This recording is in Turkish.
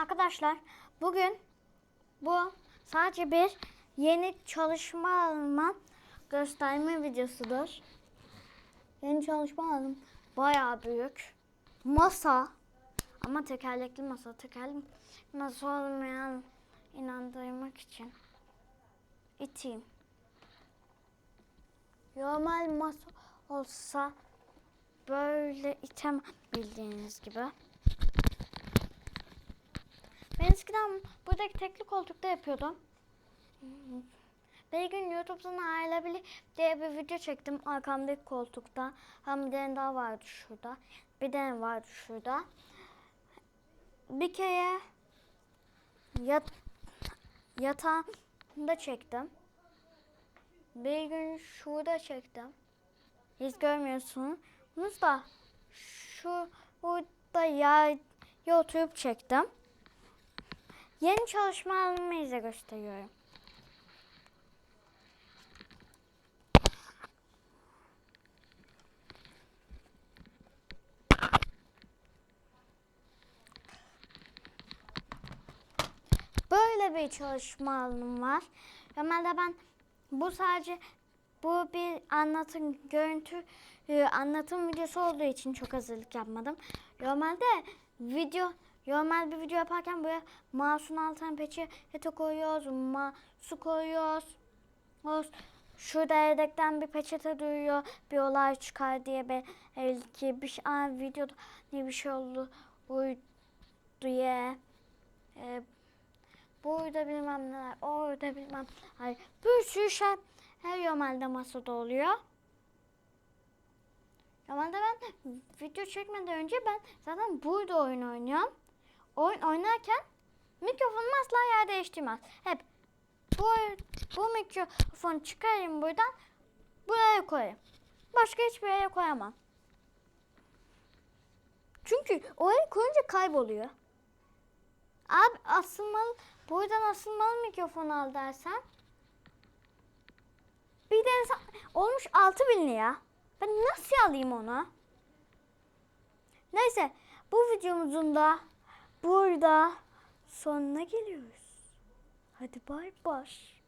Arkadaşlar bugün bu sadece bir yeni çalışma alanıma gösterme videosudur. Yeni çalışma alanım bayağı büyük. Masa ama tekerlekli masa. Tekerlekli masa olmayan inandırmak için iteyim. Normal masa olsa böyle item bildiğiniz gibi. Ben eskiden buradaki tekli koltukta yapıyordum. Bir gün YouTube'dan ayrılabilir diye bir video çektim arkamdaki koltukta. Hem bir tane daha vardı şurada. Bir tane vardı şurada. Bir kere yat, yatağımda çektim. Bir gün şurada çektim. Hiç görmüyorsunuz da şu burada yaya oturup çektim. Yeni çalışmalarımı size gösteriyorum. Böyle bir çalışma alanım var. Normalde ben bu sadece bu bir anlatım görüntü e, anlatım videosu olduğu için çok hazırlık yapmadım. Normalde video normal bir video yaparken buraya mouse'un altına peçete koyuyoruz, ma su koyuyoruz. Şurada yedekten bir peçete duyuyor, bir olay çıkar diye belki bir şey, Aa, videoda ne bir şey oldu uydu diye. E, burada bilmem neler, orada bilmem Hayır, bir sürü şey her normalde masada oluyor. Normalde ben video çekmeden önce ben zaten burada oyun oynuyorum. Oyun oynarken mikrofonumu asla yer değiştirmez. Hep bu, bu mikrofonu çıkarayım buradan buraya koyayım. Başka hiçbir yere koyamam. Çünkü oraya koyunca kayboluyor. Abi asılmalı, buradan asılmalı mikrofon al dersen bir de olmuş 6000 lira. Ben nasıl alayım onu? Neyse bu videomuzun da burada sonuna geliyoruz. Hadi bay bay.